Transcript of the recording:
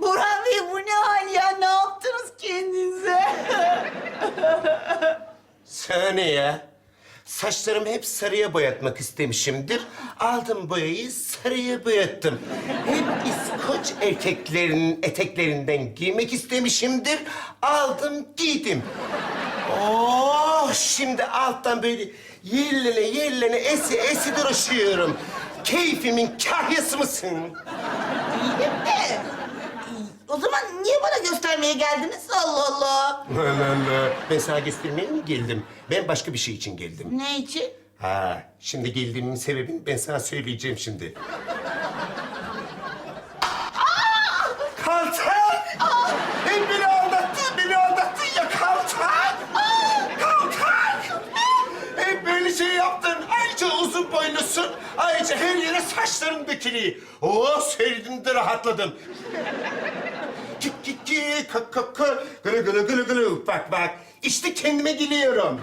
Burhan Bey bu ne hal ya? Ne yaptınız kendinize? Sana ya? Saçlarımı hep sarıya boyatmak istemişimdir. Aldım boyayı sarıya boyattım. Hep İskoç erkeklerinin eteklerinden giymek istemişimdir. Aldım giydim. Oh şimdi alttan böyle yerlene yerlene esi esi dolaşıyorum. Keyfimin kahyası mısın? Değilim de. O zaman niye bana göstermeye geldiniz? Allah Allah. Allah Allah. Ben sana göstermeye mi geldim? Ben başka bir şey için geldim. Ne için? Ha, şimdi geldiğimin sebebini ben sana söyleyeceğim şimdi. Kaltak! Hep beni aldattın, beni aldattın ya! Kaltak! Hep böyle şey yaptın. Ayrıca uzun boylusun. Ayrıca her yere saçların dökülüyor. Oh, seyredin de rahatladım. Kik kik kik, kak kak kak, gülü gülü gülü gülü. Bak bak, işte kendime geliyorum.